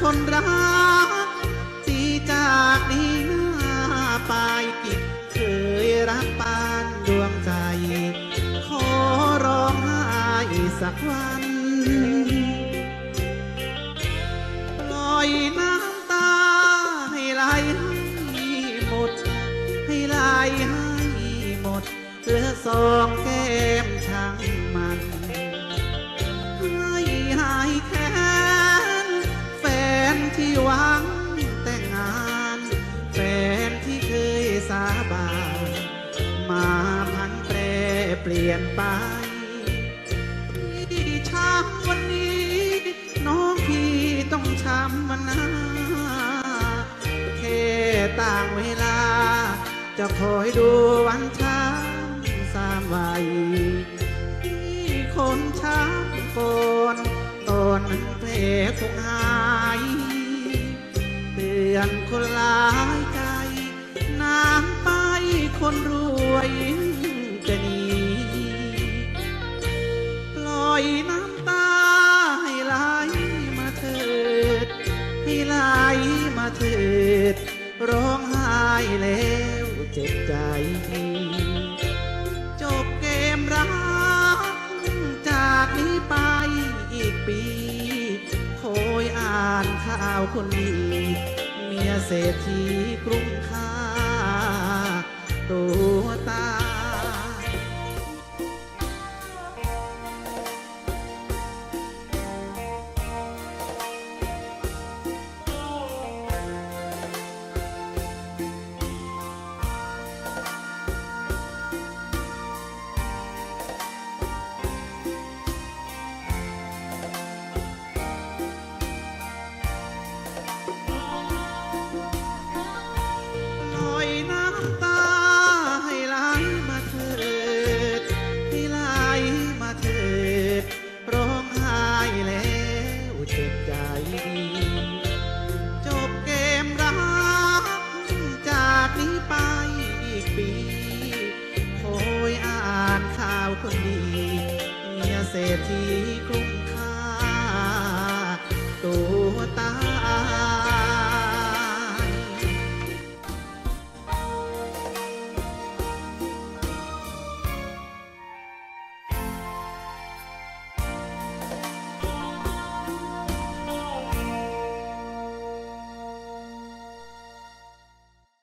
คนรักที่จากนี้หน้าไปกิจเคยรักปานดวงใจ ขอร้องไห้สักวันปล่อยน้ำตาให้ไหลให้หมด ให้ไหลให้หมดเหลือสองแก้ หวังแต่งงานแฟนที่เคยสาบานมาพันแปรเปลี่ยนไปที่ช้ำวันนี้ น้องพี่ต้องช้ำมันนาแค่ต่างเวลา จะคอยดูวันช้ำสามวัยที่คนช้ำก่อนตอนนั้นเพลคงหา อนคนหลายใจน้ำไปคนรวยจะหนีปล่อยน้ำตาให้ไหลมาเถิด ให้ไหลมาเถิด ร้องไห้แล้วเจ็บใจ จบเกมรัก จากนี้ไปอีกปีคอยอ่านข่าวคนดี ยเศรษฐีกรุงค่าตัว คนดีเมียเศรษฐีกรุง